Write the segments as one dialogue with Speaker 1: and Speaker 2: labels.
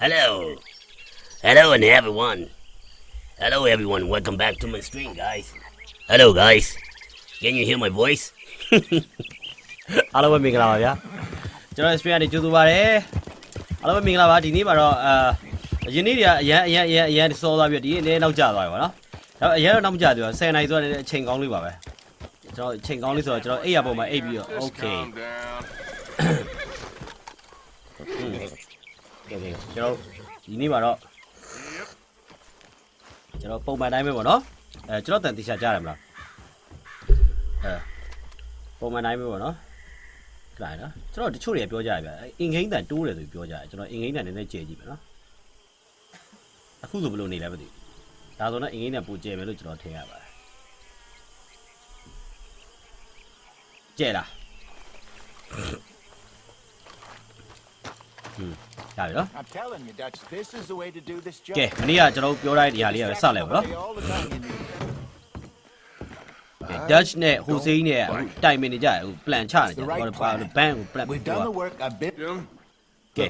Speaker 1: Hello. Hello and everyone. Hello everyone. Welcome back to my stream, guys. Hello guys. Can you hear my voice?
Speaker 2: အားလုံးပဲမင်္ဂလာပါဗျာကျွန်တော် stream ကနေကြိုဆိုပါရစေအားလုံးပဲမင်္ဂလာပါဒီနေ့မှာတော့အာအရင်နေ့တွေကအရန်အရန်အရန်အရန်စောသွားပြီးတော့ဒီနေ့နောက်ကျသွားပြီပါနော်ဒါအရန်တော့နောက်မကျသေးပါ10နိုင်ဆိုတော့အချိန်ကောင်းလေးပါပဲကျွန်တော်အချိန်ကောင်းလေးဆိုတော့ကျွန်တော်အိပ်ရပုံမှာအိပ်ပြီးတော့ okay
Speaker 3: Calm down.
Speaker 2: ကဲကဲကျွန်တော်ဒီနေ့မှာတော့ကျွန်တော်ပုံမှန်တိုင်းပဲပေါ့နော်အဲကျွန်တော်တန်တေချာကြားရမလားအဲပုံမှန်တိုင်းပဲပေါ့နော်ခလိုက်နော်ကျွန်တော်တချို့တွေပြောကြရဗျအင်္ဂိမ့်တန်တိုးတယ်ဆိုပြီးပြောကြတယ်ကျွန်တော်အင်္ဂိမ့်တန်နည်းနည်းကျဲကြည့်မယ်နော်အခုဆိုဘယ်လိုနေလဲမသိဘူးဒါဆိုတော့အင်္ဂိမ့်တန်ပိုကျဲမယ်လို့ကျွန်တော်ထင်ရပါတယ်ကျဲလားဟွန်း ရပြီနော်
Speaker 4: I'm telling you, Dutch, this is the way to do this job.
Speaker 2: ကဲမနေ့ကကျွန်တော်တို့ပြောထားတဲ့နေရာလေးကပဲစလိုက်ပါတော့
Speaker 4: All the time you need.
Speaker 2: Dutch နဲ့ Hussein နဲ့အခုတိုင်ပင်နေကြတယ်ဟို plan ချနေကြတယ်ဟိုဘာဘန်ကို plan
Speaker 4: We've done the work a bit.
Speaker 3: Jim,
Speaker 2: ကဲ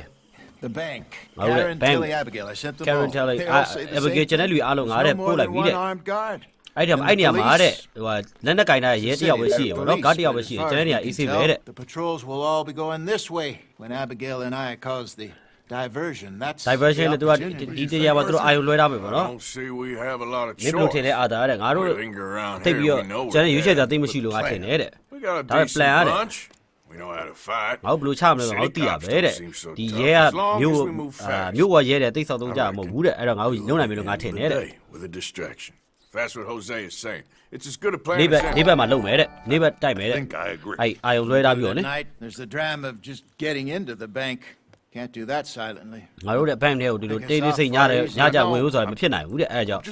Speaker 4: The bank.
Speaker 2: Oh, the
Speaker 4: Karen
Speaker 2: bank.
Speaker 4: Tilly Abigail. I sent them
Speaker 2: Karen
Speaker 4: all.
Speaker 2: Tilly,
Speaker 4: They
Speaker 2: ah,
Speaker 4: all say the
Speaker 2: Abigail
Speaker 4: same
Speaker 2: ကျန်တဲ့လူအားလုံး
Speaker 4: thing.
Speaker 2: ငါတဲ့
Speaker 4: No
Speaker 2: ပို့
Speaker 4: more
Speaker 2: လိုက်
Speaker 4: than
Speaker 2: ပြီတဲ့
Speaker 4: one armed guard.
Speaker 2: အဲ့ဒီမှာ
Speaker 4: And
Speaker 2: အဲ့နေရာ
Speaker 4: the
Speaker 2: မှာတဲ့
Speaker 4: police-
Speaker 2: ဟိုဟာလက်နက်ကင်တဲ့ရဲတယောက်ပဲရှိရပေါ့နော်
Speaker 4: Police,
Speaker 2: ကားတယောက်ပဲ
Speaker 4: but
Speaker 2: ရှိရ
Speaker 4: as
Speaker 2: ကျန်
Speaker 4: far
Speaker 2: တဲ့နေရာ
Speaker 4: as we
Speaker 2: easy
Speaker 4: can
Speaker 2: ပဲ
Speaker 4: tell,
Speaker 2: တဲ့
Speaker 4: The patrols will all be going this way when Abigail and I cause the diversion. That's
Speaker 2: diversion
Speaker 4: the
Speaker 2: နဲ့သူက
Speaker 4: opportunity.
Speaker 2: ဒီတရားမှာသူတို့အာရုံလွှဲထားမယ်ပေါ့
Speaker 3: I
Speaker 2: နော်
Speaker 3: don't see we have a lot of
Speaker 2: မင်းတို့ထင်
Speaker 3: choice.
Speaker 2: တဲ့အာသာတဲ့ငါတို့
Speaker 3: We linger around
Speaker 2: တိတ်
Speaker 3: here,
Speaker 2: ပြီးတော့
Speaker 3: we know
Speaker 2: ကျန်တဲ့
Speaker 3: we're
Speaker 2: ရွေးချယ်
Speaker 3: dead.
Speaker 2: တာတိတ်မရှိလို့ငါထင်တယ်တဲ့
Speaker 3: We got a
Speaker 2: Đó là
Speaker 3: decent
Speaker 2: plan á.
Speaker 3: bunch. We know how to fight.
Speaker 2: ငါတို့ဘယ်လိုချမလဲဆိုတော့ငါတို့သိရပဲတဲ့ဒီရဲကမြို့အာမြို့ကရဲတဲ့တိတ်ဆောက်သုံးကြမှာမဟုတ်ဘူးတဲ့အဲ့တော့ငါတို့လုံနိုင်ပြီလို့ငါထင်တယ်တဲ့
Speaker 3: Day with a distraction. If that's what Jose is saying. It's as good a plan
Speaker 2: နေဘက်
Speaker 3: as
Speaker 2: နေ
Speaker 3: any.
Speaker 2: ဘက်မှာလုံမယ်တဲ့နေဘက်တိုက်မယ်တဲ့
Speaker 3: think I agree.
Speaker 2: အဲ့အာယုံလွှဲထားပြီးတော့လေ
Speaker 4: At night, there's the drama of just getting into the bank. Can't do that silently.
Speaker 2: ငါတို့တဲ့ဘန်ထဲကိုဒီလိုတေးလေးစိတ်ညတဲ့ညကြဝင်လို့ဆိုတာမဖြစ်နိုင်ဘူးတဲ့အဲ့ဒါကြောင့်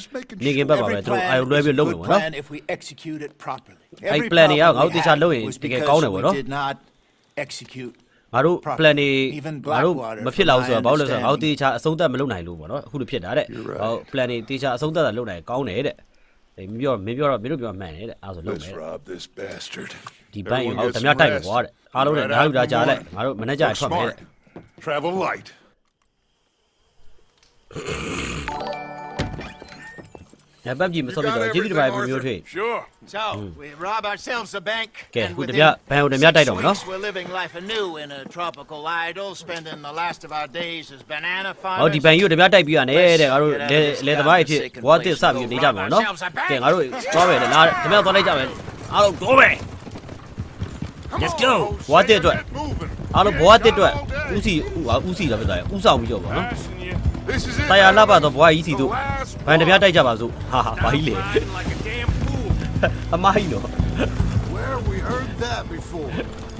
Speaker 2: နေကင်းဘက်မှာပဲသူတို့အာယုံလွှဲပြီးလုံမယ်ပေါ့နော်
Speaker 4: plan if we execute it properly.
Speaker 2: Ay,
Speaker 4: Every
Speaker 2: plan တွေက
Speaker 4: problem
Speaker 2: ငါတို့
Speaker 4: we
Speaker 2: တေချာ
Speaker 4: had
Speaker 2: လုပ်ရင်
Speaker 4: was
Speaker 2: တကယ်
Speaker 4: because
Speaker 2: ကောင်းတယ်ပေါ့နော်
Speaker 4: we did not execute
Speaker 2: ငါတို့
Speaker 4: properly.
Speaker 2: plan တွေ
Speaker 4: Even
Speaker 2: ငါတို့
Speaker 4: Blackwater,
Speaker 2: မဖြစ်လောက်ဆိုတော့
Speaker 4: from
Speaker 2: ဘာ
Speaker 4: my
Speaker 2: လို့လဲဆိုတော့ငါတို့တေ
Speaker 4: understanding.
Speaker 2: ချာအဆုံးသတ်မလုပ်နိုင်လို့ပေါ့နော်အခုလိုဖြစ်တာတဲ့
Speaker 3: You're right.
Speaker 2: ဟော plan တွေတေချာအဆုံးသတ်တာလုပ်နိုင်ကောင်းတယ်တဲ့အေးမပြောမင်းပြောတော့မင်းတို့ပြောမှန်တယ်တဲ့အဲ့ဒါဆိုလုပ်မယ်
Speaker 3: Let's rob this bastard.
Speaker 2: ဒီဘန်ကို
Speaker 3: Everyone
Speaker 2: ငါတို့
Speaker 3: gets
Speaker 2: ဓမြတိုက်မယ်
Speaker 3: some
Speaker 2: ကွာတဲ့
Speaker 3: rest.
Speaker 2: အားလုံးနဲ့
Speaker 3: Right
Speaker 2: ဓာတ်ယူတာ
Speaker 3: out in
Speaker 2: ကြား
Speaker 3: the
Speaker 2: လိုက်
Speaker 3: morning.
Speaker 2: ငါတို့မနေ့ကျရင်
Speaker 3: We're
Speaker 2: ထွက်မယ်တဲ့
Speaker 3: smart. Travel light.
Speaker 2: ညပတ်ကြည့်မစော်ပြတော့ကျေးဇူးတင်ပါတယ်မျိုးထွေး
Speaker 3: Sure.
Speaker 4: So, we rob ourselves a bank.
Speaker 2: Okay,
Speaker 4: and
Speaker 2: goed,
Speaker 4: within
Speaker 2: ja, bij hoe de meer tijd
Speaker 4: six
Speaker 2: doen, no?
Speaker 4: weeks, We're living life anew in a tropical idyll, spending the last of our days as banana
Speaker 2: ဟော
Speaker 4: farmers.
Speaker 2: ဒီဘန်ကြီးကိုဓမြတိုက်ပြီးရတယ်တဲ့ငါတို့လေလေသမားအဖြစ်ဘွားတစ်စပြီးနေကြမှာနော်ကဲငါတို့သွားမယ်လားဓမြသွားလိုက်ကြမယ်အားလုံးသွားမယ် Let's go ဘွားတစ်အတွက်
Speaker 3: Moving.
Speaker 2: အားလုံးဘွားတစ်အတွက်ဥစီဥဟာဥစီတော့ဖြစ်သွားရဥဆောင်ပြီးတော့ဗောနော်
Speaker 3: Passing you. This is it.
Speaker 2: တရားလှပတော့ဘွားကြီးစီတို့
Speaker 3: The last
Speaker 2: ဘန်ဓမြတိုက်ကြပါစို့ဟာဟာဘာကြီးလေ
Speaker 3: Riding like a damn fool.
Speaker 2: အမကြီးတော့
Speaker 3: Where have we heard that before?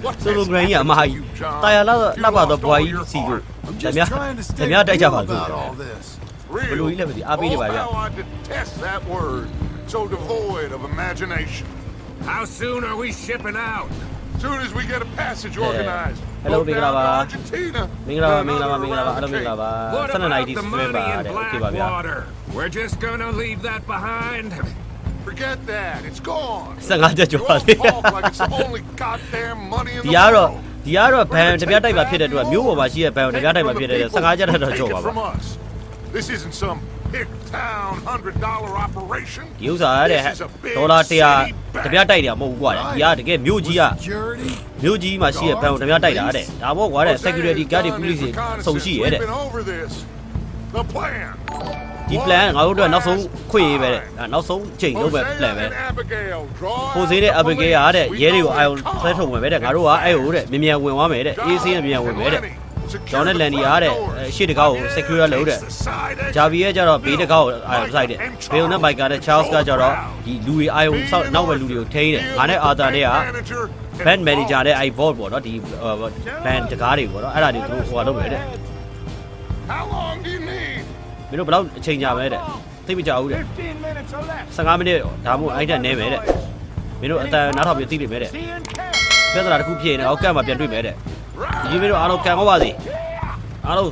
Speaker 3: What's
Speaker 2: ဆိုလို
Speaker 3: this
Speaker 2: ဂရန်ကြီးအမကြီး
Speaker 3: you, John?
Speaker 2: တရားလှ
Speaker 3: You
Speaker 2: လှပတော့
Speaker 3: lost
Speaker 2: ဘွား
Speaker 3: all
Speaker 2: ကြီး
Speaker 3: your
Speaker 2: စီတို့
Speaker 3: heart. I'm
Speaker 2: ဓ
Speaker 3: just
Speaker 2: မြ
Speaker 3: trying to
Speaker 2: ဓ
Speaker 3: stay
Speaker 2: မြတိုက်ကြပါ
Speaker 3: real
Speaker 2: စို့
Speaker 3: about all this.
Speaker 2: ဘယ်လိုကြီးလဲမသိအားပေးနေပါဗျ
Speaker 3: Oh, how I detest that word. So devoid of imagination.
Speaker 5: How soon are we shipping out?
Speaker 3: Soon as we get a passage organized.
Speaker 2: Hello,
Speaker 3: မင်္ဂ
Speaker 2: လာ
Speaker 3: ပါ။
Speaker 2: မင်္ဂလာပါမင်္ဂလာပါမင်္ဂလာပါအားလုံးမင်္ဂလာပါ။
Speaker 5: ဆ
Speaker 2: က်နေနို
Speaker 5: င်
Speaker 2: ဒီစပွဲ
Speaker 5: ပါ
Speaker 2: တယ်။ Okay ပါဗျာ။
Speaker 5: We're just gonna leave that behind.
Speaker 3: Forget that. It's gone.
Speaker 2: ဆက်ငါချက်ကျော်ပါ
Speaker 3: လေ။
Speaker 2: ဒီကတော့ဒီကတော့ဘန်တပြားတိုက်ပါဖြစ်တဲ့အတွက်မြို့ပေါ်မှာရှိတဲ့ဘန်ကိုတပြားတိုက်ပါဖြစ်တဲ့အတွက်15ချက်တော့ကျော်ပါပါ။
Speaker 3: This isn't some big town $100 operation.
Speaker 2: ဒီဥစ္စာတဲ့ဒေါ်လာ100တပြားတိုက်တယ်မဟုတ်ဘူးကွာ။ဒီကတကယ်မြို့ကြီးကမြို့ကြီးမှာရှိတဲ့ဘဏ်ကိုတပြားတိုက်တာတဲ့။ဒါပေါ့ကွာတဲ့ security guard တွေ police တွေစုံရှိရဲတဲ့။ဒီ plan ငါတို့အတွက်နောက်ဆုံးခွင့်ရေးပဲတဲ့။နောက်ဆုံးချိန်လုပ်ပဲ plan ပဲ။ဟိုစေးတဲ့ Abigail ကတဲ့ရဲတွေကိုအာရုံဆွဲထုတ်မယ်ပဲတဲ့။ငါတို့ကအဲ့ဟိုတဲ့မြန်မြန်ဝင်သွားမယ်တဲ့။ AC နဲ့မြန်မြန်ဝင်မယ်တဲ့။ ကျောင်းနဲ့လန်ဒီရတဲ့ရှေ့တကောက်ကို secure လုပ်တဲ့ဂျာဗီရဲ့ကျတော့ဘေးတကောက်ကိုအာရုံစိုက်တဲ့ဘေလ်နဲ့မိုက်ကနဲ့ Charles ကကျတော့ဒီလူတွေအာရုံဆောက်နောက်ပဲလူတွေကိုထိန်းတယ်ငါနဲ့အာသာနဲ့က band manager နဲ့အဲ့ vault ပေါ့နော်ဒီ band တကားတွေပေါ့နော်အဲ့ဒါတွေသူတို့ဟိုလုပ်မယ်တဲ့
Speaker 3: How long do you need?
Speaker 2: မင်းတို့ဘယ်လောက်အချိန်ကြာမလဲတဲ့သိပ်မကြဘူးတဲ့
Speaker 4: 15 minutes or less.
Speaker 2: 15မိနစ်ဒါမှမဟုတ်အဲ့တက်နဲမယ်တဲ့မင်းတို့အတန်နားထောင်ပြီးသိနေမယ်တဲ့
Speaker 4: See you in camp.
Speaker 2: ပြဿနာတစ်ခုဖြစ်ရင်လည်းအောက်ကမှာပြန်တွေ့မယ်တဲ့ ဒီမင်းတို့အားလုံးကံကောင်းပါစေအားလုံး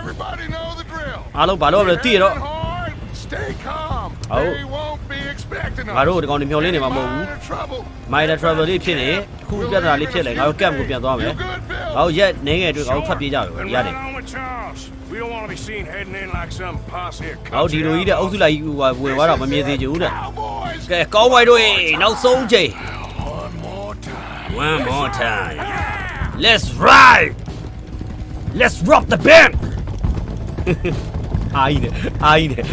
Speaker 3: Everybody know the drill.
Speaker 2: အားလုံးဘာလို့လဲသိရတော့
Speaker 3: Hard, Stay calm.
Speaker 2: Oh.
Speaker 3: They won't be expecting us.
Speaker 2: ငါတို့ဒီကောင်တွေမျောလင်းနေမှာမဟုတ်ဘူး
Speaker 3: Minor trouble.
Speaker 2: minor trouble လေးဖြစ်နေအခုပြဿနာလေးဖြစ်လေငါတို့ကန့်ကိုပြန်သွားမယ်
Speaker 3: You good, Bill?
Speaker 2: ငါတို့ရက်နေငယ်အတွက်ငါတို့ဖတ်ပြေးကြတယ်ဒီရတယ်
Speaker 5: Moving on with Charles.
Speaker 3: We don't want to be seen heading in like some posse of
Speaker 2: ငါတို့ဒီလိုကြီးတဲ့အုပ်စုလိုက်ကြီးဟိုဝင်သွားတော့မမြင်စေချင်ဘူးတဲ့
Speaker 3: Cowboys!
Speaker 2: ကဲကောင်းဝိုင်းတို့ရေနောက်ဆုံးချိန်
Speaker 3: One more time.
Speaker 1: One more time.
Speaker 2: Let's ride Let's rob the bank အာကြီးနဲ့အာကြီးနဲ့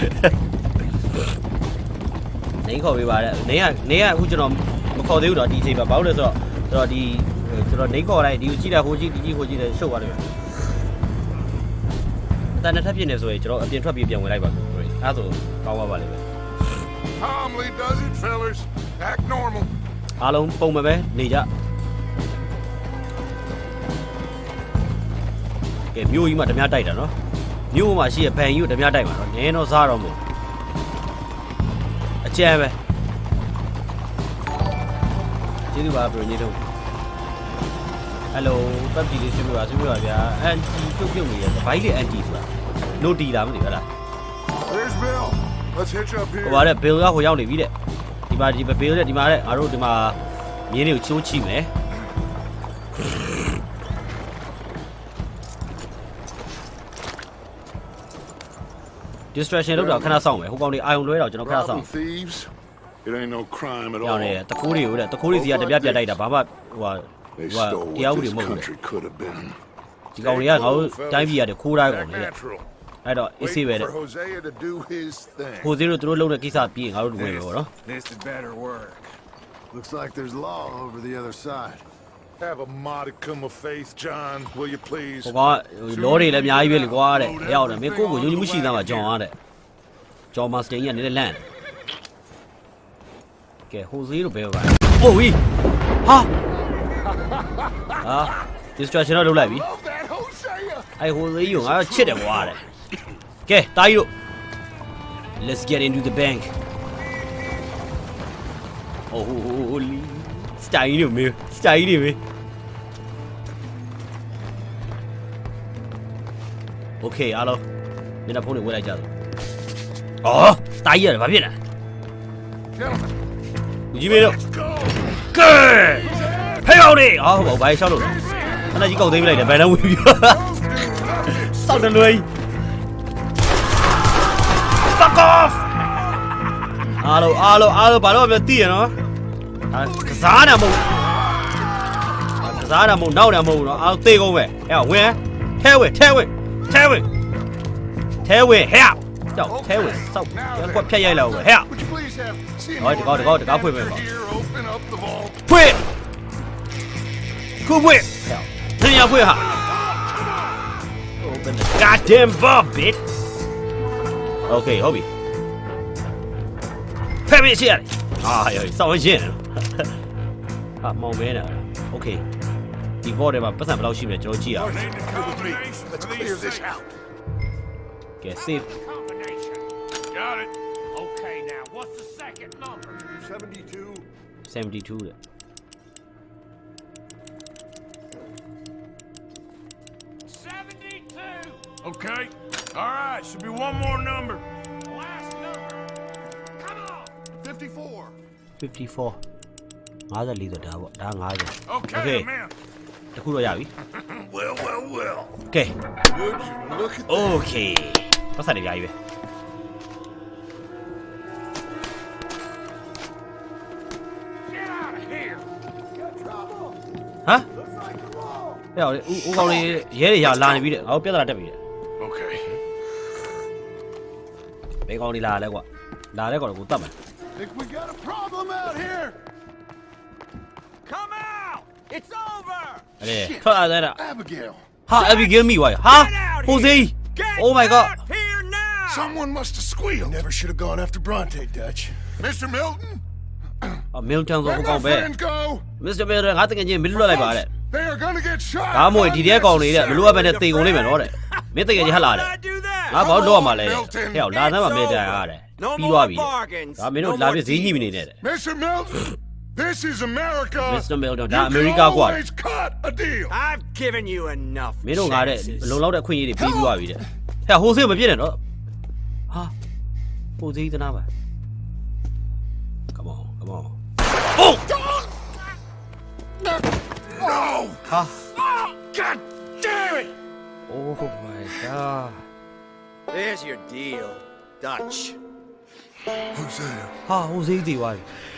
Speaker 2: နေခေါ်ပေးပါတဲ့နေကနေကအခုကျွန်တော်မခေါ်သေးဘူးတော့ဒီအချိန်မှာဘာလို့လဲဆိုတော့ကျွန်တော်ဒီကျွန်တော်နေခေါ်လိုက်ဒီကိုကြည့်တာဟိုကြည့်ဒီကြည့်ဟိုကြည့်တယ်ရှုပ်သွားတယ်တန်တစ်ထပ်ပြင်းနေဆိုရင်ကျွန်တော်အပြင်ထွက်ပြီးပြန်ဝင်လိုက်ပါဆိုအဲ့ဒါဆိုကောင်းပါပါလိမ့်မယ်
Speaker 3: Calmly does it, fellas. Act normal.
Speaker 2: အားလုံးပုံမှန်ပဲနေကြ မြို့ကြီးမှာဓမြတိုက်တာနော်မြို့မှာရှိရဘန်ကြီးကိုဓမြတိုက်မှာနော်နင်းတော့စားတော့မို့အကျန်ပဲကျေးဇူးပါဘရိုညီတို့ဟယ်လိုတပ်ကြီးလေးဆွေးပြပါဆွေးပြပါဗျာအန်တီပြုတ်ပြုတ်နေရဘိုင်းလေးအန်တီဆိုတာနိုတီလာမသိဘူးဟဲ့လား
Speaker 3: There's Bill. Let's hitch up here.
Speaker 2: ဟိုပါတဲ့ဘီလ်ကဟိုရောက်နေပြီတဲ့ဒီမှာဒီဘီလ်တဲ့ဒီမှာတဲ့ငါတို့ဒီမှာမြင်းတွေကိုချိုးချိမယ် distraction လောက်တော့ခဏစောင့်မယ်ဟိုကောင်တွေအာယုံလွဲတော့ကျွန်တော်ခဏစောင့်
Speaker 3: Robbing thieves? It ain't no crime at
Speaker 2: ရော
Speaker 3: all.
Speaker 2: င်းနေတခိုးတွေကိုတဲ့တခိုးတွေစီကတပြက်ပြက်တိုက်တာဘာမှဟိုဟာ
Speaker 3: They
Speaker 2: ဟိုဟာ
Speaker 3: stole
Speaker 2: တရားဥ
Speaker 3: what
Speaker 2: ပဒေ
Speaker 3: this
Speaker 2: မဟုတ်ဘူးတဲ့
Speaker 3: country could have been.
Speaker 2: ဒီကောင်တွေကငါတို့တိုင်းပြည်ရတယ်ခိုးတိုင်းကောင်
Speaker 3: Act
Speaker 2: တွေတဲ့
Speaker 3: natural.
Speaker 2: အဲ့တော့အေးဆေးပဲ
Speaker 3: Waiting
Speaker 2: တဲ့
Speaker 3: for Hosea to do his thing.
Speaker 2: ဟိုစီတို့သူတို့လုံးတဲ့ကိစ္စပြီးရင်ငါတို့ဝင်မယ်ပေါ့နော်
Speaker 5: This had better work.
Speaker 6: Looks like there's law over the other side.
Speaker 3: Have a modicum of faith, John, will you please?
Speaker 2: ဟိုကောင်ကလောတွေလည်းအများကြီးပဲလေကွာတဲ့ရောက်တယ်မင်းကိုယ့်ကိုယုံကြည်မှုရှိသားမှာဂျွန်အားတဲ့ဂျွန်မစတင်ကြီးကနည်းနည်းလန့်ကဲဟိုစီတို့ဘယ်ပါအိုးဝီဟာဟာ distraction တော့လုပ်လိုက်ပြီ
Speaker 3: Love that Hosea!
Speaker 2: အဲ့ဟိုစီကိုငါတော့ချစ်တယ်ကွာတဲ့ကဲတာကြီးတို့ let's get into the bank oh holy style တွေမေး style တွေမေး okay အားလုံးမျက်နှာဖုံးတွေဝယ်လိုက်ကြစို့အော်တာကြီးရတယ်ဘာဖြစ်လဲ
Speaker 3: Gentlemen,
Speaker 2: လူကြီးမေးတော့
Speaker 3: let's go!
Speaker 2: ကဲဖေးအောင်လေအော်ဟုတ်ပါဘူးဘာရှောက်လို့လဲခဏကြီးကောက်သိမ်းပြလိုက်တယ်ဘယ်နဲ့ဝင်ပြီးစောက်တယ်လွယ် fuck off အားလုံးအားလုံးအားလုံးဘာလို့မသိရနော်အာကစားတာမဟုတ်အာကစားတာမဟုတ်နောက်တာမဟုတ်ဘူးနော်အားလုံးသေကုန်ပဲဟဲ့ဝင်ထဲဝင်ထဲဝင် ထဲဝင်ထဲဝင်ဟဲ့ကြောက်ထဲဝင်စောက်ကွက်ဖြတ်ရိုက်လောက်ပဲဟဲ့
Speaker 3: Would you please have CMA
Speaker 2: Hỏi, đừng có, đừng có, đừng có phê bình
Speaker 3: over
Speaker 2: vào.
Speaker 3: here open up the vault?
Speaker 2: ဖွင့်ခုဖွင့်သင်ရဖွင့်ဟာ Open the goddamn vault bitch Okay ဟုတ်ပြီဖက်ပြီရှိရတယ်အာရောစောင်းရင်ဟာမောင်မဲနေတာ Okay ဒီ vault ထဲမှာပတ်စံဘယ်လောက်ရှိမလဲကျွန်တော်ကြည့်ရအောင်
Speaker 3: Need to come with me. Let's clear this out.
Speaker 2: ကဲ save
Speaker 5: Combination.
Speaker 3: Got it.
Speaker 5: Okay, now what's the second number?
Speaker 3: 72.
Speaker 2: 72တဲ့
Speaker 5: Seventy-two.
Speaker 3: Okay. All right. Should be one more number.
Speaker 5: Last number. Come on.
Speaker 3: 54.
Speaker 2: 54 54ဆိုတာပေါ့ဒါ90
Speaker 3: Okay,
Speaker 2: Okay.
Speaker 3: man.
Speaker 2: တခုတော့ရပြီ
Speaker 3: Well, well, well.
Speaker 2: ကဲ
Speaker 3: Would you look at
Speaker 2: Okay ပတ်စံတွေအများကြီးပဲ
Speaker 5: Get out of here.
Speaker 2: ဟမ်ဟဲ့ဦးဦးကောင်းလေးရဲတွေရလာနေပြီတဲ့ငါတို့ပြဿနာတက်ပြီတဲ့
Speaker 3: Okay.
Speaker 2: ဘယ်ကောင်းလေးလာလဲကွာလာတဲ့ကောင်ကိုတတ်မယ်
Speaker 6: Think we got a problem out here?
Speaker 2: အဲ့ဒါထွက်လာတဲ့ဟာ
Speaker 6: Abigail.
Speaker 2: အဘီဂယ်မီဝိုင်ဟာဟိုစေး
Speaker 5: Get
Speaker 2: Oh my god
Speaker 5: out here now.
Speaker 3: Someone must have squealed.
Speaker 6: Never should have gone after Bronte, Dutch.
Speaker 3: Mr. Milton,
Speaker 2: အမီလ်တန်ဆိုဟို
Speaker 3: let
Speaker 2: ကောင်
Speaker 3: my
Speaker 2: ပဲ
Speaker 3: friends go.
Speaker 2: မစ္စတာမီလ်ငါတကယ်ချင်းမလွတ်လိုက်ပါတဲ့
Speaker 3: They are gonna get shot.
Speaker 2: ဒါမှမဟုတ်ဒီတဲ့ကောင်လေးတဲ့မလွတ်ဘဲနဲ့တေကုန်လိမ့်မယ်နော်တဲ့မင်းတကယ်ချင်းဟတ်လာတဲ့
Speaker 5: do that?
Speaker 2: ငါဘာလို့တော့ရမှာလဲဟဲ့လာသားမှာမေးတယ်ရတယ်ပြီးသွားပြီဒါမင်းတို့လာပြဈေးညှိမနေနဲ့တဲ့
Speaker 3: Mr. Milton, this is America.
Speaker 2: Mr. Milton,
Speaker 3: You
Speaker 2: da
Speaker 3: can
Speaker 2: America qua.
Speaker 3: always cut a deal.
Speaker 5: I've given you enough.
Speaker 2: မင်းတို့ငါတဲ့
Speaker 5: chances.
Speaker 2: လုံလောက်တဲ့အခွင့်အရေးတွေပေးပြီးသွားပြီတဲ့ဟဲ့ဟိုစေးမပြည့်နဲ့နော်ဟာဟိုစေးသနာပါ Come on come on Oh
Speaker 3: No!
Speaker 2: ဟာ
Speaker 3: God damn it!
Speaker 2: Oh my god
Speaker 5: There's your deal, Dutch.
Speaker 6: Hosea.
Speaker 2: ဟာဟိုစိတ်တည်သွားပြီ Fuck you Milton အေးအေးငါတို့ကွယ်ဘဲဝီယူမင်းပြက်စရာလားကွာဟာဟိုစိတ်တနာပါတနာပါ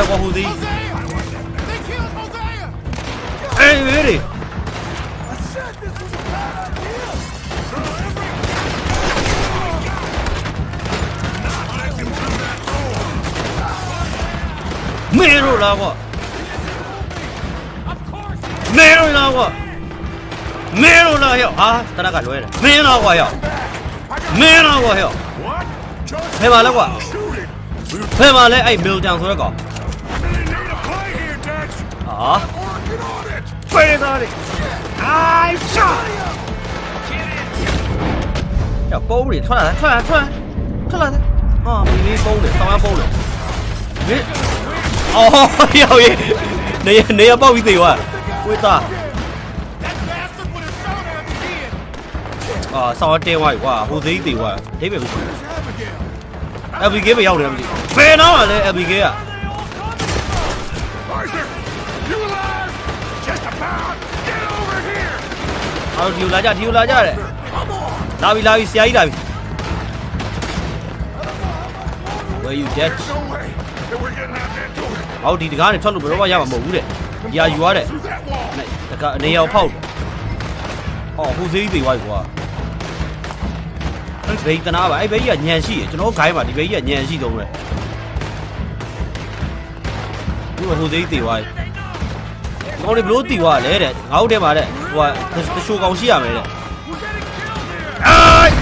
Speaker 2: လေကွာဟိုစိတ်
Speaker 6: They killed Hosea!
Speaker 2: အေးမေးလေ
Speaker 6: I said this was a bad idea!
Speaker 2: မင်းတို့လားကွာမင်းတို့လားကွာမင်းတို့လားဟဲ့ဟာတနကလွဲတယ်မင်းလားကွာဟဲ့ မင်းလားကွာဟဲ့
Speaker 3: What? Just
Speaker 2: ဖယ်ပါလားကွာ
Speaker 3: shoot it.
Speaker 2: ဖယ်ပါလဲအဲ့မီလတန်ဆိုရဲကောင်
Speaker 3: Really need a play here, Dutch.
Speaker 2: ဟာ
Speaker 3: Working on it.
Speaker 2: ဖေးသားလေအိုင်ရှာရပုံးနေထွက်လာထွက်လာထွက်ထွက်လာဟာမင်းလေးပုံးနေဆောင်းရပုံးနေမင်းအော်ရောက်ရေနေနေပေါက်ပြီးသေး သွားဝိသား
Speaker 6: That bastard would have shot Abigail!
Speaker 2: အာဆောင်းတင်းသွားပြီကွာဟိုသေးသေးသွားဒိဗယ်မရှိ
Speaker 6: Where's Abigail?
Speaker 2: LBK မရောက်တယ်မသိဘယ်တော့မှလဲ LBK က
Speaker 3: Arthur, you alive? Just about. Get over here.
Speaker 2: အော်ဒီလာကြဒီလာကြတဲ့
Speaker 3: Come on.
Speaker 2: လာပြီလာပြီဆရာကြီးလာပြီ Where you dead
Speaker 3: No way. That we're getting out that door.
Speaker 2: ဟောဒီတကားနဲ့ထွက်လို့ဘယ် တော့မှရမှာမဟုတ်ဘူးတဲ့။ရာယူရတဲ့
Speaker 3: Through that wall.
Speaker 2: တကားအနေရောက်ဖောက်တယ်။ဟောဟိုစေးသေးသွားပြီကွာ။အဲ့ဘေးတနာပါအဲ့ဘေးကြီးကညံရှိရကျွန်တော်ဂိုင်းပါဒီဘေးကြီးကညံရှိတုံးလေ။ဒီဟိုစေးသေးသွားပြီ။ကောင်းတယ်ဘလို့တီသွားလဲတဲ့ငါတို့ထဲမှာတဲ့ဟိုကတရှိုးကောင်ရှိရမယ်တဲ့။အိုင်။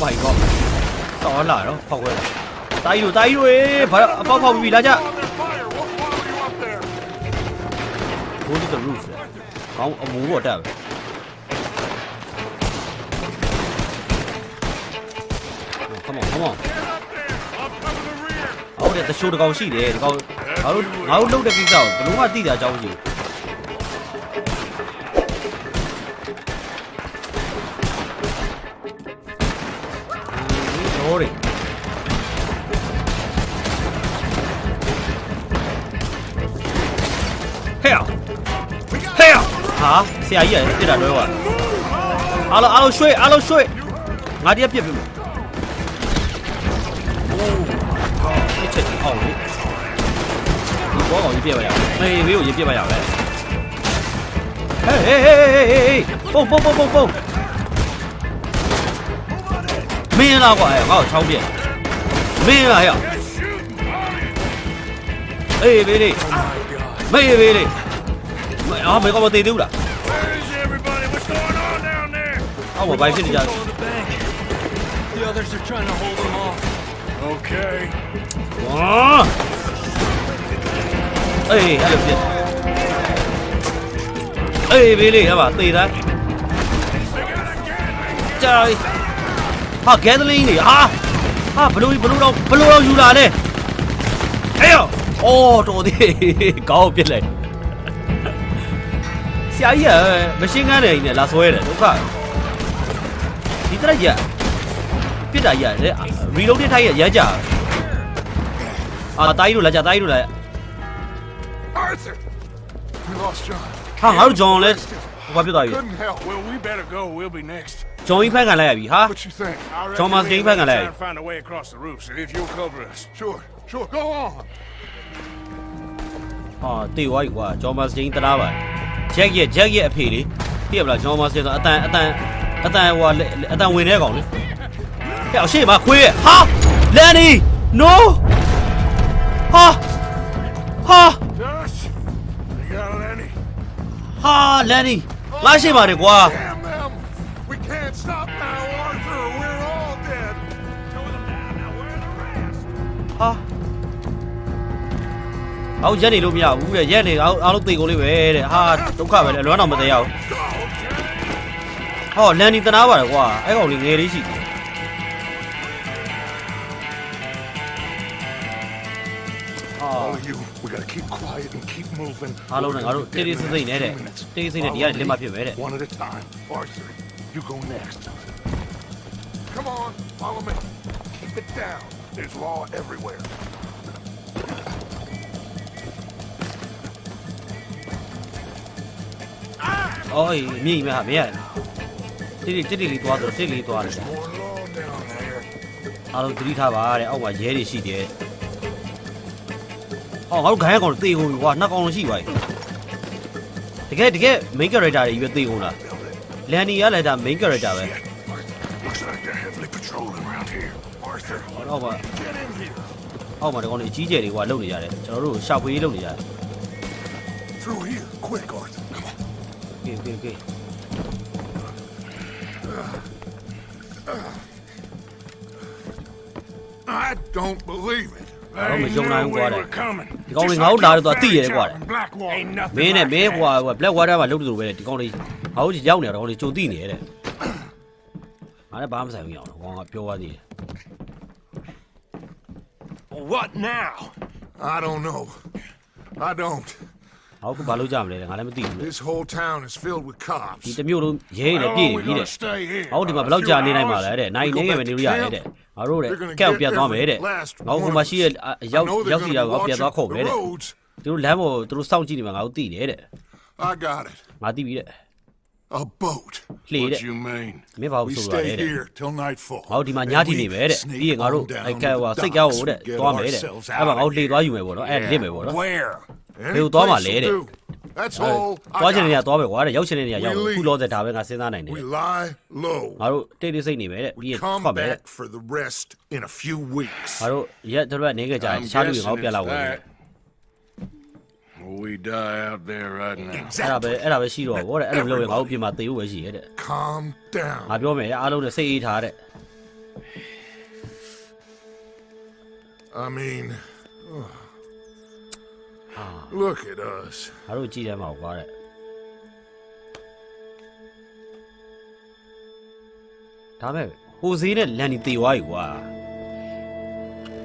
Speaker 2: ဘာကြီးကောတော်လာတော့ဖောက်ခွဲလာ။တာကြီးတို့တာကြီးတို့ရေဘာအပေါက်ဖောက်ပြီးပြီလာကြ။ Go to the roof တဲ့။ကောင်းအမူပေါ်တက်ပဲ။ Come on come on
Speaker 3: Get up there. Up cover the rear.
Speaker 2: အော်တဲ့တရှိုးတစ်ကောင်ရှိတယ်ဒီကောင်ငါတို့ငါတို့လုပ်တဲ့ကိစ္စကိုဘယ်လုံးဝသိတာအကြောင်းမရှိဘူး ဟာဆရာကြီးရပြစ်တာလွဲသွားအားလုံးအားလုံးရွှေ့အားလုံးရွှေ့ငါတည်းပြစ်ပြီမယ်一ချက်ကြီးအောင်လေဒီဘောကောင်ကြီးပြက်ပါရမေးဘေးကိုရေးပြက်ပါရပဲဟေးဟေးဟေးဟေးဟေးပုံပုံ ပုံပုံပုံမင်းလားကွာငါ့ကိုချောင်းပြက်မင်းလားဟဲ့
Speaker 3: Just shooting.
Speaker 2: အေးဘေးလေးမေးဘေးလေးအာမေကောင်မသေးသေးဘူးလား
Speaker 3: Where is everybody? What's going on down there?
Speaker 2: အော်ဘာဖြစ်နေကြလဲ
Speaker 5: The others are trying to hold them off.
Speaker 3: Okay.
Speaker 2: ဝါအေးအဲ့လိုပြက်အေးဘေးလေးဟဲ့ပါသေသား
Speaker 3: They got a gatling.
Speaker 2: ကြာပြီဟာဂဲသလင်းနေဟာဟာဘလို့ဘလို့တော့ ဆရာကြီးကမရှင်းကန်းတယ်ကြီးနဲ့လာဆွဲတယ်ဒုက္ခဒီတရက်ကြီးကပြစ်တာကြီးကရီလုံးတစ်ထိုက်ရရမ်းကြအာတာကြီးတို့လာကြတာကြီးတို့လာ
Speaker 3: Arthur. We lost John.
Speaker 2: ဟာငါတို့ဂျွန်လဲဘာဖြစ်သွားပြီ
Speaker 3: Couldn't help. Well, we better go. We'll be next.
Speaker 2: ဂျွန်ကြီးဖက်ကန်လိုက်ရပြီဟာ
Speaker 3: What you think? I reckon
Speaker 2: Thomas
Speaker 3: we
Speaker 2: Jane
Speaker 3: ain't gonna
Speaker 2: Fagan
Speaker 3: try
Speaker 2: lei.
Speaker 3: and find a way across the roof. So if you'll cover us. Sure. Sure. Go on.
Speaker 2: ဟာတေဝါကြီးကွာဂျော်မတ်စတင်းတလားပါ ဂျက်ရဲ့ဂျက်ရဲ့အဖေလေသိရမလားဂျော်မတ်စတင်းဆိုအတန်အတန်အတန်ဟိုအတန်ဝင်တဲ့ကောင်လေဟဲ့အရှိမခွေးရဲ့ဟာလန်နီ no ဟာဟာ
Speaker 3: Josh. You got Lenny.
Speaker 2: ဟာလန်နီငါရှိပါတယ်ကွာ
Speaker 3: Damn them. We can't stop now, Arthur. or We're all dead. Show them down. Now where are the rest?
Speaker 2: ဟာ အောက်ရက်နေလို့မရဘူးတဲ့ရက်နေအောက်အားလုံးတေကုန်လေးပဲတဲ့ဟာဒုက္ခပဲလေအလွမ်းတော်မသေးရဘူး
Speaker 3: Go, Jack.
Speaker 2: ဟောလန်နီတနာပါတယ်ကွာအဲ့ကောင်လေးငယ်လေးရှိတယ်
Speaker 3: All of you, we gotta keep quiet and keep moving.
Speaker 2: အားလုံးနဲ့ငါတို့တေးသေးစိမ့်စိမ့်နေတဲ့တေးသေးစိမ့်နဲ့ဒီကနေလက်မဖြစ်ပဲတဲ့
Speaker 3: One at a time. Arthur, you go next. Come on, follow me. Keep it down. There's law everywhere.
Speaker 2: အော်အေးမြင်မြဟာမင်းကတိတိတိတိလေးသွားဆိုတိလေးသွားတယ်
Speaker 3: More law down there.
Speaker 2: အားလုံးသတိထားပါတဲ့အောက်မှာရဲတွေရှိတယ်အော်ငါတို့ခိုင်းကောင်တေကုန်ပြီကွာနှစ်ကောင်လုံးရှိပါ යි တကယ်တကယ် main character တွေပဲတေကုန်လားလန်နီကလည်းဒါ main character ပဲ
Speaker 3: Looks like they're heavily patrolling around here. Arthur,
Speaker 2: အောက်မှာ
Speaker 3: get in here.
Speaker 2: အောက်မှာဒီကောင်တွေအကြီးကျယ်တွေကလုံနေကြတယ်ကျွန်တော်တို့ရှောက်ဖွေးလုံနေကြတယ်
Speaker 3: Through here, quick, Arthur.
Speaker 2: Okay, okay, okay.
Speaker 3: I don't believe it. တော့
Speaker 2: မ
Speaker 3: ယုံ
Speaker 2: နို
Speaker 3: င်
Speaker 2: ဘူးကွာ
Speaker 3: တဲ့
Speaker 2: ဒီကော
Speaker 3: င်
Speaker 2: လေး
Speaker 3: ငါ့
Speaker 2: ကိုလာတယ်
Speaker 3: သူ
Speaker 2: က
Speaker 3: သိ
Speaker 2: ရ
Speaker 3: တယ်ကွာတဲ့
Speaker 2: မင်းနဲ့မင်းကွာ black water မှာလုတ်တူပဲတဲ့ဒီကောင်လေးငါ့ကိုရောက်နေတာကောင်လေးကြုံသိနေတယ်တဲ့ငါလည်းဘာမှမဆိုင်ဘူးရအောင်ကောင်ကပြောသွားသေးတယ်
Speaker 3: What now? I don't know. I don't.
Speaker 2: ဟောကဘာလို့ကြမလဲငါလည်းမသိဘူးလေ
Speaker 3: This whole town is filled with
Speaker 2: ဒီ
Speaker 3: cops.
Speaker 2: တစ်မျိုးလုံးရဲနေ
Speaker 3: How
Speaker 2: ပြည့်
Speaker 3: long
Speaker 2: နေ
Speaker 3: we
Speaker 2: ပြီတဲ့
Speaker 3: gonna stay here?
Speaker 2: ဟောဒီမှာဘယ်လောက်ကြာနေနိုင်မှာလဲတဲ့နိုင်နေခဲ့ပဲနေလို့ရတယ်တဲ့ငါတို့တဲ့ကက်ပြန်သွားမယ်တဲ့ငါဟိုမှာရှိတဲ့အရောက်ရောက်စီတာကိုပြန်သွားခုံမယ်တဲ့
Speaker 3: roads.
Speaker 2: သူတို့လမ်းပေါ်သူတို့စောင့်ကြည့်နေမှာငါတို့သိတယ်တဲ့
Speaker 3: I got it.
Speaker 2: ငါသိပြီတဲ့
Speaker 3: A boat.
Speaker 2: Lead
Speaker 3: What
Speaker 2: it.
Speaker 3: you mean?
Speaker 2: Mày bảo
Speaker 3: We
Speaker 2: sổ
Speaker 3: stay
Speaker 2: lại đấy.
Speaker 3: here till nightfall.
Speaker 2: ငါတို့ဒီမှာ
Speaker 3: Then
Speaker 2: ညတီ
Speaker 3: we
Speaker 2: နေမယ်တဲ့
Speaker 3: sneak
Speaker 2: ပြီးရင်ငါတို့
Speaker 3: on down
Speaker 2: အဲ
Speaker 3: to
Speaker 2: ကဲ
Speaker 3: the
Speaker 2: ဟိုစိတ်ကြောက်
Speaker 3: docks
Speaker 2: ဟိုတဲ့
Speaker 3: and get
Speaker 2: သွားမယ်တဲ့
Speaker 3: ourselves
Speaker 2: အဲ့မှာ
Speaker 3: out
Speaker 2: ငါ
Speaker 3: of
Speaker 2: တို့လေ
Speaker 3: here.
Speaker 2: သွားယူမယ်ပေါ့နော်အဲ့လစ်မယ်ပေါ့နော်
Speaker 3: Where?
Speaker 2: ဘယ်ကိုသွားမှာလဲ
Speaker 3: Any
Speaker 2: တဲ့
Speaker 3: place will do. That's all. I
Speaker 2: သွားချင်တဲ့နေရာ
Speaker 3: got.
Speaker 2: သွားမယ်ကွာတဲ့ရောက်ချင်တဲ့နေရာရောက်
Speaker 3: We
Speaker 2: ခု
Speaker 3: leave.
Speaker 2: လောတဲ့ဒါပဲငါစဉ်းစားနိုင်တယ်
Speaker 3: We lie low.
Speaker 2: ငါတို့တိတ်တိတ်စိတ်နေမယ်တဲ့ပြီး
Speaker 3: We
Speaker 2: ရင်
Speaker 3: come
Speaker 2: ထွက်မယ်တဲ့
Speaker 3: back for the rest in a few weeks.
Speaker 2: ငါတို့ရက်တို့ကနေကြကြရင်
Speaker 3: I'm
Speaker 2: တခြားလူတွေငါ
Speaker 3: guessing
Speaker 2: တို့ပြန်လာ
Speaker 3: it's
Speaker 2: ဝင်တယ်
Speaker 3: that. We die out there right now.
Speaker 2: အဲ့ဒါပဲအဲ့ဒါပဲရှိတော့ဗောတဲ့အဲ့လိုလုပ်ရင်ငါတို့ပြင်မှာသေဖို့ပဲရှိရဲ့တဲ့
Speaker 3: Calm
Speaker 2: ငါ
Speaker 3: down.
Speaker 2: ပြောမယ်အားလုံးနဲ့စိတ်အေးထားတဲ့
Speaker 3: I mean, look at us.
Speaker 2: ငါတို့ကြည့်တယ်မှာကွာတဲ့ ဒါမဲ့ဟိုဈေးနဲ့လန်နီတေသွားပြီကွာ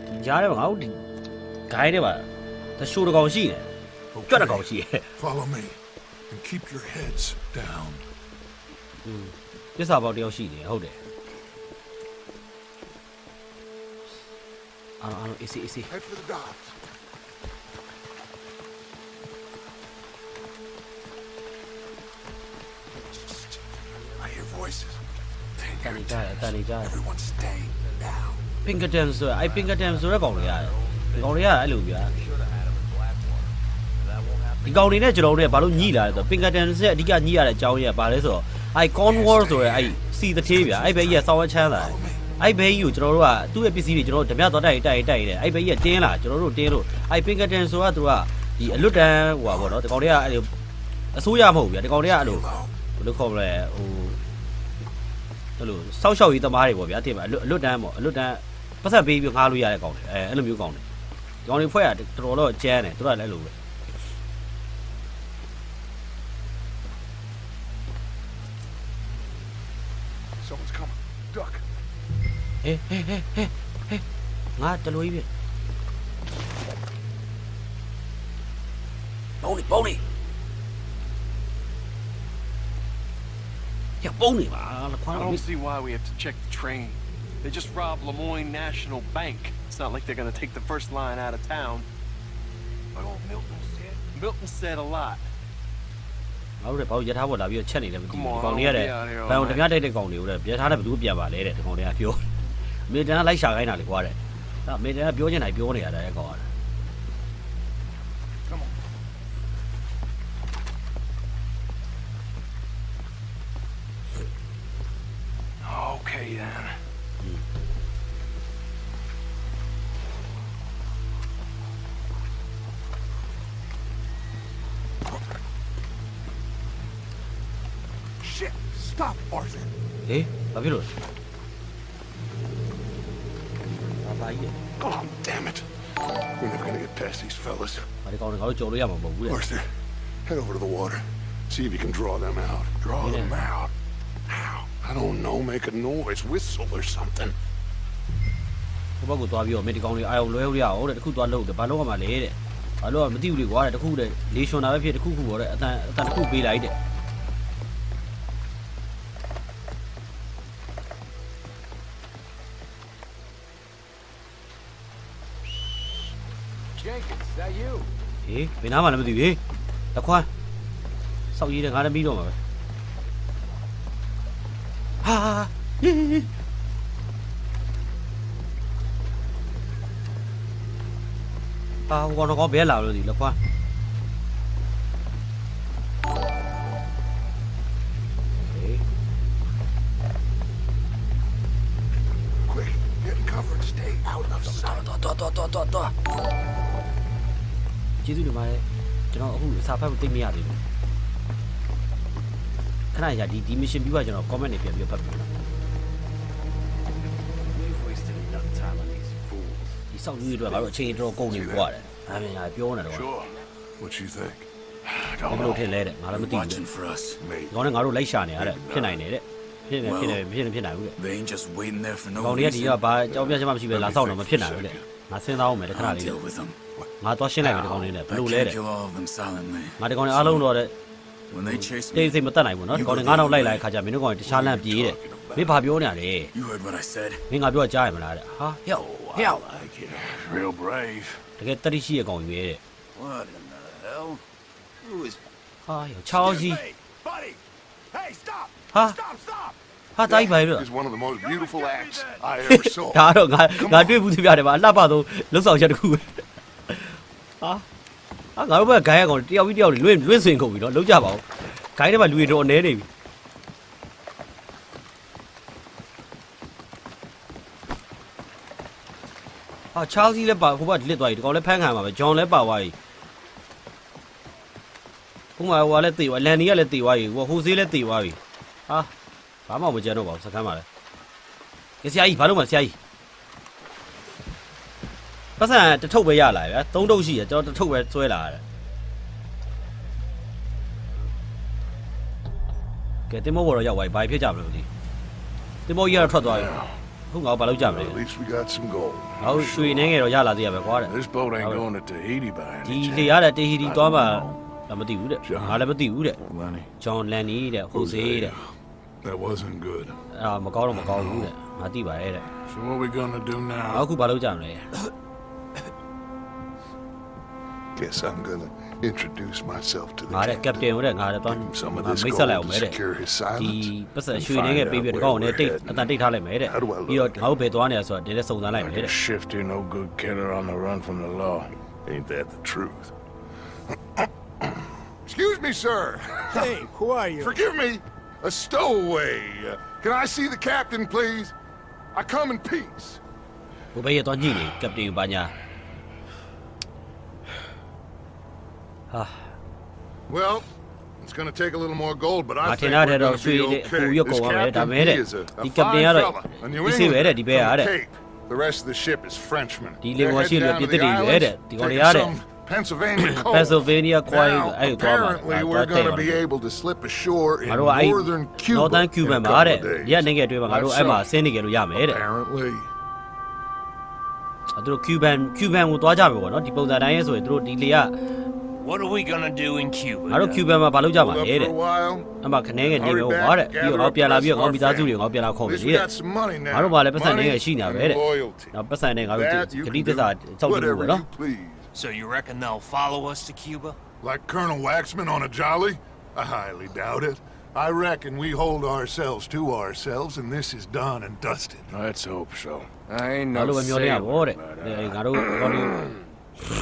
Speaker 2: ဒီကြားထဲမှာငါတို့ဒီဂိုင်းထဲမှာတရှိုးတစ်ကောင်ရှိတယ် ကြွက်တစ်ကောင်ရှိတယ်
Speaker 3: Follow me and keep your heads down.
Speaker 2: ပစ္စာပေါက်တစ်ယောက်ရှိတယ်ဟုတ်တယ်အားလုံးအားလုံးအေးစီအေးစီ
Speaker 3: Head for the docks. I hear voices.
Speaker 2: တန်နေကြတယ်တန်နေကြတယ်
Speaker 3: Everyone stay down.
Speaker 2: Pinkerton ဆိုရအဲ့ Pinkerton ဆိုတဲ့ကောင်တွေရတယ်ဒီကောင်တွေကအဲ့လိုပြာ ဒီကောင်တွေနဲ့ကျွန်တော်တို့ကဘာလို့ညှိလာလဲဆိုတော့ Pinkerton ဆက်အဓိကညှိရတဲ့အကြောင်းကြီးကဘာလဲဆိုတော့အဲ့ Cornwall ဆိုရဲအဲ့စီတသေးဗျာအဲ့ဘဲကြီးကစောင်းဝချမ်းလာတယ်အဲ့ဘဲကြီးကိုကျွန်တော်တို့ကသူ့ရဲ့ပစ္စည်းတွေကျွန်တော်တို့ဓမြသွားတိုက်တိုက်တိုက်တယ်အဲ့ဘဲကြီးကတင်းလာကျွန်တော်တို့တင်းလို့အဲ့ Pinkerton ဆိုတာသူကဒီအလွတ်တန်းဟိုပါပေါ့နော်ဒီကောင်တွေကအဲ့လိုအစိုးရမဟုတ်ဘူးဗျာဒီကောင်တွေကအဲ့လိုဘယ်လိုခေါ်မလဲဟိုအဲ့လိုစောက်ရှောက်ရေးသမားတွေပေါ့ဗျာတင်ပါအလွတ်အလွတ်တန်းပေါ့အလွတ်တန်းပတ်သက်ပေးပြီးငားလို့ရတဲ့ကောင်တွေအဲအဲ့လိုမျိုးကောင်တွေဒီကောင်တွေဖွဲ့ရတော်တော်တော့ကျန်းတယ်သူတို့ကလည်းအဲ့လိုပဲ ဟေးဟေးဟေးဟေးဟေးငါတလူကြီးပြပုံးနေပုံးနေရပုံးနေပါလားခွာ
Speaker 5: I
Speaker 2: တော့
Speaker 5: don't see why we have to check the train. They just robbed Lemoyne National Bank. It's not like they're gonna take the first line out of town.
Speaker 3: Like old Milton said.
Speaker 5: Milton said a lot.
Speaker 2: ငါတို့လည်းဘာလို့ရထားပေါ်လာပြီးတော့ချက်နေတယ်မသိဘူး
Speaker 5: Come on,
Speaker 2: ဒီကောင်တွေကတဲ့
Speaker 5: I'll be out here all
Speaker 2: ဘယ်အောင်တ
Speaker 5: night.
Speaker 2: ပြားတိုက်တဲ့ကောင်တွေကိုတဲ့ပြထားတဲ့ဘယ်သူပြန်ပါလဲတဲ့ဒီကောင်တွေကပြောအမေတန် ကလိုက်ရှာခိုင်းတာလေကွာတဲ့ဒါအမေတန်ကပြောချင်တိုင်းပြောနေရတယ်ကောင်က
Speaker 3: Come on.
Speaker 5: Okay then.
Speaker 3: Shit. Stop, Arthur.
Speaker 2: ဟေးဘာ ဖြစ်လို့လဲဘာပါကြီး
Speaker 3: Oh, damn it. We're never gonna get past these fellas.
Speaker 2: ဘာဒီကောင်တွေငါတို့ကြော်လို့ရမှာမဟုတ်ဘူးတဲ့
Speaker 3: Arthur, head over to the water. See if you can draw them out. Draw
Speaker 2: Yeah.
Speaker 3: them out. How? I don't know. Make a noise. Whistle or something.
Speaker 2: ဟိုဘက်ကိုသွားပြီးတော့မင်းဒီကောင်တွေအာရုံလွဲလို့ရအောင်တဲ့တခုသွားလို့တဲ့ဘာလို့ကမှလဲတဲ့ဘာလို့ကမသိဘူးလေကွာတဲ့တခုတဲ့လေရှင်တာပဲဖြစ်တခုခုပေါ့တဲ့အတန်အတန်တခုပေးလိုက်တဲ့ ဟေးဘယ်နားမှလည်းမသိဘူးဟေးတခွန်းစောက်ရည်တဲ့ငါလည်းပြီးတော့မှာပဲဟာဟေးဟေးဟေးအာဟိုကောင်တော့ဘယ်လာလို့ဒီလက်ခွန်း
Speaker 3: Quick, get cover and stay out of sight.
Speaker 2: တော်တော်တော်တော်တော် ကျေးဇူးတင်ပါတယ်ကျွန်တော်အခုစာဖတ်ဖို့သိမရသေးဘူးခဏကြာဒီဒီ mission ပြီးတော့ကျွန်တော် comment တွေပြန်ပြီးဖတ်ပြမယ်
Speaker 7: We've wasted enough time on these fools.
Speaker 2: ဒီစောက်ကြီးတွေကတော့အချိန်တော်ကုန်နေကြတယ်။အားမညာပြောနေတော့
Speaker 3: Sure. What you think?
Speaker 2: ဘာလို့ထင်လဲတဲ့ငါလည်းမသိဘူးတဲ့
Speaker 7: Watching for us.
Speaker 3: Maybe.
Speaker 2: ။ကောင်းနဲ့ငါတို့လိုက်ရှာနေရတဲ့ဖြစ်နိုင်တယ်တဲ့။ဖြစ်နေဖြစ်နေဖြစ်နေဖြစ်နိုင်ဘူးတဲ့
Speaker 7: They ain't just waiting there for ။ no
Speaker 2: ကောင်းတွေကဒီ
Speaker 7: reason.
Speaker 2: ကဘာကြောက်ပြချက်မှမရှိပဲလာဆောက်တော့မဖြစ်နိုင်ဘူးတဲ့။ငါစဉ်းစားအောင်မယ်တဲ့ခဏ
Speaker 7: I'll
Speaker 2: လေး
Speaker 7: deal with them.
Speaker 2: ။ ငါသွားရှင်းလိုက်မယ်ဒီကောင်းလေးနဲ့ဘ
Speaker 7: I
Speaker 2: လို့လဲ
Speaker 7: can't
Speaker 2: တဲ့
Speaker 7: kill all of them silently.
Speaker 2: ။ငါဒီကောင်းလေးအားလုံးတော့တဲ့
Speaker 7: When they chase
Speaker 2: တိ
Speaker 7: me,
Speaker 2: တ်စိတ်မတက်နိုင်ဘူးနော်။ဒီကောင်းလေးငါတော့လိုက်လာတဲ့ခါကျမင်းတို့ကောင်းလေးတခြားလန့်ပြေးတဲ့။မင်းဘာပြောနေရလဲ
Speaker 7: you heard what I said.
Speaker 2: ။မင်းငါပြောကြားရမလားတဲ့။ဟာဟျောက်ဟျောက်
Speaker 3: Like you. Real brave.
Speaker 2: တကယ်တတိရှိရကောင်ကြီးပဲတဲ့
Speaker 7: What in the hell? Who is ။
Speaker 2: ဟာဟျောက်ချောင်းကြီး
Speaker 3: Hey, buddy! Hey, stop!
Speaker 2: Huh?
Speaker 3: Stop, stop!
Speaker 2: ဟာတိုင်းပါရဲ့
Speaker 3: Is one of the most beautiful acts I ever saw.
Speaker 2: ဒါတော့ငါငါတွေ့ဘူးသူပြတယ်ပါအလှပဆုံးလှုပ်ဆောင်ချက်တစ်ခုပဲ ဟာဟာငါတို့ဘက်ကဂိုင်းရကောင်တယောက်ပြီးတယောက်လွင့်လွင့်စင်ကုန်ပြီနော်လုံးကြပါဦးဂိုင်းထဲမှာလူတွေတော့အနေနေပြီဟာချားစီလည်းပါဟိုဘက်လစ်သွားပြီဒီကောင်လည်းဖမ်းခံမှာပဲဂျွန်လည်းပါသွားပြီဟိုမှာဟိုကလည်းတေသွားလန်နီကလည်းတေသွားပြီဟိုဟိုဆေးလည်းတေသွားပြီဟာဘာမှမကြမ်းတော့ပါဘူးစကမ်းပါလေကဆရာကြီးဘာလို့မဆရာကြီး ပတ်စံတစ်ထုပ်ပဲရလာဗျာသုံးထုပ်ရှိရကျွန်တော်တစ်ထုပ်ပဲဆွဲလာရတယ်ကဲတင်မောဘော်တော့ရောက်သွားပြီဘာဖြစ်ကြမလို့ဒီတင်မောကြီးကတော့ထွက်သွားပြီခုငါတို့ဘာလုပ်ကြမလဲ
Speaker 3: Well, at least we got some gold.
Speaker 2: ငါတို့ရွှေနေငယ်တော့ရလာသေးရပဲကွာတဲ့
Speaker 3: This boat ain't
Speaker 2: Oh.
Speaker 3: going to Tahiti by
Speaker 2: ဒီ
Speaker 3: any
Speaker 2: လေ
Speaker 3: chance.
Speaker 2: ရတဲ့တေဟီတီသွားမှတော့မသိဘူးတဲ့ငါလည်းမသိဘူးတဲ့
Speaker 3: Lenny,
Speaker 2: ဂျွန်လန်နီတဲ့ဟိုဆေးတဲ့
Speaker 3: that wasn't good.
Speaker 2: အဲ့ဒါမကောင်းတော့မကောင်းဘူးတဲ့ငါသိပါရဲ့တဲ့
Speaker 3: So what we gonna do
Speaker 2: ငါ
Speaker 3: now?
Speaker 2: အခုဘာလုပ်ကြမလဲ
Speaker 3: Guess I'm gonna introduce myself to the
Speaker 2: ငါတဲ့ကပတိန်ဟိုတဲ့ငါလည်းသွား
Speaker 3: Some of
Speaker 2: ငါ
Speaker 3: this
Speaker 2: မိတ်ဆက်လိုက်
Speaker 3: gold
Speaker 2: အောင်
Speaker 3: to
Speaker 2: မယ်တဲ့
Speaker 3: secure his
Speaker 2: ဒီ
Speaker 3: silence.
Speaker 2: ပတ်စံရွှေနေငယ်ပေးပြီးတကောက်နဲ့တိတ်အတန်တိတ်ထားလိုက်မယ်တဲ့
Speaker 3: How do I look?
Speaker 2: ပြီးတော့ငါတို့ဘယ်သွားနေရဆိုတော့ဒီလက်စုံစမ်းလိုက်မယ်
Speaker 3: Like
Speaker 2: တဲ့
Speaker 3: a shifty, no good killer on the run from the law. Ain't that the truth? Excuse me, sir.
Speaker 6: Hey, who are you?
Speaker 3: Forgive me. A stowaway. Uh, can I see the captain, please? I come in peace.
Speaker 2: ဘိုးဘေးရတော့ညှိနေကပတိန်ဘာညာ
Speaker 3: Well, it's gonna take a little more gold, but
Speaker 2: ငါ
Speaker 3: I
Speaker 2: ထင်
Speaker 3: think
Speaker 2: တာ
Speaker 3: we're
Speaker 2: တဲ့တော့
Speaker 3: gonna
Speaker 2: ရွှေ
Speaker 3: be
Speaker 2: နဲ့
Speaker 3: okay.
Speaker 2: ပူရွက်
Speaker 3: This
Speaker 2: ကုန်ပါမယ်ဒါ
Speaker 3: captain,
Speaker 2: မဲတဲ့
Speaker 3: he is a,
Speaker 2: ဒီ
Speaker 3: a
Speaker 2: ကပတိန်
Speaker 3: fine
Speaker 2: ကတော့
Speaker 3: fella, a New
Speaker 2: ဒီစေးပဲတဲ့ဒီဘဲရ
Speaker 3: Englander
Speaker 2: တဲ့
Speaker 3: from the Cape. The rest of the ship is Frenchmen.
Speaker 2: Die
Speaker 3: They're
Speaker 2: lingua
Speaker 3: heading
Speaker 2: scelta
Speaker 3: down to the
Speaker 2: pietà di
Speaker 3: islands,
Speaker 2: vedere, di
Speaker 3: taking
Speaker 2: guardare.
Speaker 3: some Pennsylvania coal.
Speaker 2: Pennsylvania coal,
Speaker 3: Now,
Speaker 2: eh, qua, ma-
Speaker 3: apparently,
Speaker 2: ma-
Speaker 3: we're
Speaker 2: qua
Speaker 3: gonna
Speaker 2: te,
Speaker 3: be
Speaker 2: guarda.
Speaker 3: able to slip ashore in
Speaker 2: ငါတို့ကအဲ့
Speaker 3: northern Cuba
Speaker 2: Northern
Speaker 3: in
Speaker 2: Cuba
Speaker 3: a
Speaker 2: မှာ
Speaker 3: couple
Speaker 2: တဲ့
Speaker 3: of days.
Speaker 2: ဒီကနေတွေ့မှာငါတို့အဲ့မှာဆင်းနေကြလို့ရမယ်တဲ့
Speaker 3: Apparently.
Speaker 2: သူတို့ Cuban Cuban ကိုသွားကြမယ်ပေါ့နော်ဒီပုံစံတိုင်းရဲဆိုရင်သူတို့ဒီလေက
Speaker 8: What are we gonna do in Cuba?
Speaker 2: ငါတို့ Cuban မှာဘာလုပ်ကြမှာ
Speaker 3: Hold up
Speaker 2: လဲ
Speaker 3: for
Speaker 2: တဲ့
Speaker 3: a while.
Speaker 2: အမှခနဲငယ်နေပဲဟောတဲ့ပြီးတော့ငါပြန်လာပြီးတော့ငါမိသားစုတွေငါပြန်လာခေါ်
Speaker 3: At
Speaker 2: မယ်
Speaker 3: least
Speaker 2: လေ
Speaker 3: we
Speaker 2: တဲ့
Speaker 3: got some money now.
Speaker 2: ငါတို့ဘာလဲပတ်စံနေငယ်
Speaker 3: Money
Speaker 2: ရှိနေတာပဲ
Speaker 3: and
Speaker 2: တဲ့
Speaker 3: loyalty.
Speaker 2: နောက်ပတ်စံနေငါတို့
Speaker 3: That you
Speaker 2: ဂ
Speaker 3: can
Speaker 2: တိသစ္စာ
Speaker 3: do
Speaker 2: စောင့်ကြည့်ဖို့
Speaker 3: whatever
Speaker 2: ပေါ့နော်
Speaker 3: you please.
Speaker 8: So you reckon they'll follow us to Cuba?
Speaker 3: Like Colonel Waxman on a jolly? I highly doubt it. I reckon we hold ourselves to ourselves and this is done and dusted. Let's hope so.
Speaker 9: I ain't
Speaker 2: ငါ
Speaker 9: no
Speaker 2: တို့ပဲမျောနေရ
Speaker 9: sailor,
Speaker 2: ပေါ့တဲ့
Speaker 9: but,
Speaker 2: အဲ
Speaker 9: uh,
Speaker 2: ငါတို့ဟောဒီ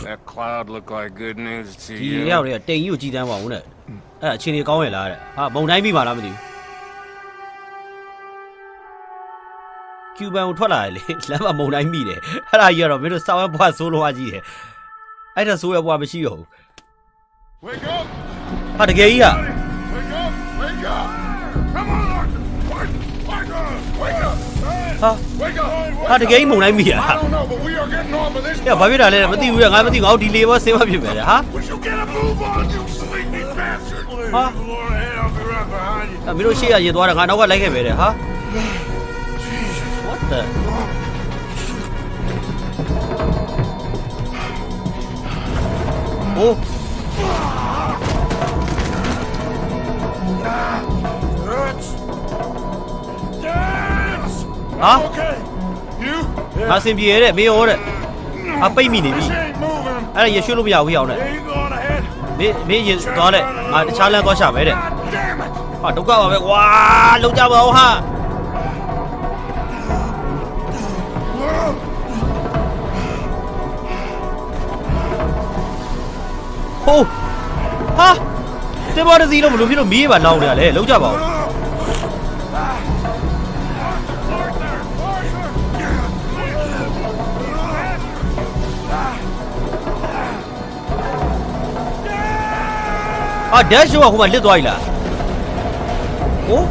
Speaker 9: that cloud look like good news to
Speaker 2: ဒီ
Speaker 9: you.
Speaker 2: ရောက်တွေကတိမ်ကြီးကိုကြည်တန်းပါဦးတဲ့အဲ့အချင်းကြီးကောင်းရလားတဲ့ဟာမုံတိုင်းပြီပါလားမသိဘူးကျူဘန်ကိုထွက်လာတယ်လေလမ်းမှာမုံတိုင်းမိတယ်အဲ့ဒါကြီးကတော့မင်းတို့စောင်းရဘွားဆိုးလို့ဟာကြီးတယ်အဲ့ဒါဆိုးရဘွားမရှိတော့ဘူး
Speaker 3: Wake up!
Speaker 2: ဟာတကယ်ကြီးอ่ะ
Speaker 3: Wake up! Wake up!
Speaker 2: ဟာ
Speaker 3: Wake up!
Speaker 2: ဟာတကယ်ကြီးမုံတိုင်းမိရ
Speaker 3: I don't know, but we are getting off of this.
Speaker 2: ရဘာဖြစ်တာလဲမသိဘူးရငါမသိငါတို့ဒီလေဘောဆင်းမဖြစ်ပဲတဲ့ဟာ
Speaker 3: Would you get a move on, you sleepy bastard?
Speaker 2: ဟာ
Speaker 3: Lord, hey, I'll be right behind you.
Speaker 2: အဲ့မင်းတို့ရှေ့ရရင်သွားတာငါနောက်ကလိုက်ခဲ့ပဲတဲ့ဟာ What the โอ้ ဟာ
Speaker 3: Okay. You?
Speaker 2: ငါစင်ပြေတဲ့မင်းရောတဲ့
Speaker 3: No.
Speaker 2: အာပိတ်မိနေပြီ
Speaker 3: This ain't moving.
Speaker 2: အဲ့ဒါရရွှေ့လို့မရဘူးဟိအောင်နဲ့
Speaker 3: Where you going ahead?
Speaker 2: မင်းမင်းရင်သွားတဲ့ငါတခြားလမ်းသွားရှာမယ်တဲ့
Speaker 3: God damn it!
Speaker 2: ဟာဒုက္ခပါပဲကွာလုံးကြပါဦးဟာဟိုးဟာတေဘောတစီလို့ဘလို့ဖြစ်လို့မီးရပါလောင်းနေရလဲလုံးကြပါဦး အာဒက်ရှိုးကဟိုမှာလစ်သွားပြီလားဟိုး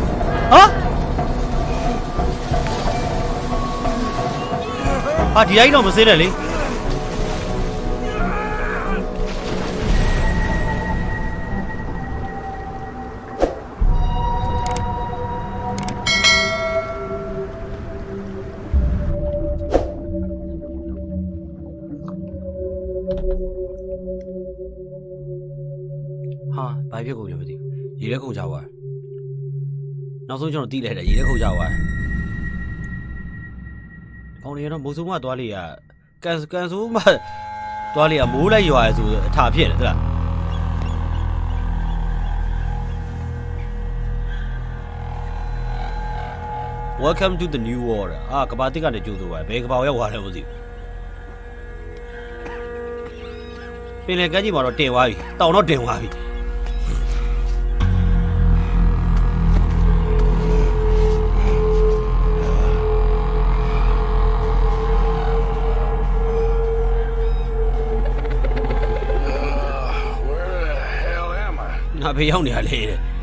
Speaker 2: ဟာဟာဒီတိုင်းတော့မစင်းနဲ့လေ နောက်ဆုံးကျွန်တော်တီးလိုက်တယ်ရေထဲကုန်ကြသွားတယ်ကောင်းနေတော့မိုးစုံမသွားလေရကန်ကန်ဆိုးမသွားလေရမိုးလိုက်ရွာရဆိုအထာဖြစ်တယ်သလား Welcome to the new world အာကဘာတစ်ကနေကြိုးဆိုပါဘယ်ကဘာရောက်သွားလဲမသိဘူးပင်လယ်ကမ်းခြေမှာတော့တင်သွားပြီတောင်တော့တင်သွားပြီ
Speaker 3: Where the hell am I?
Speaker 2: ငါဘေးရောက်နေရလေတဲ့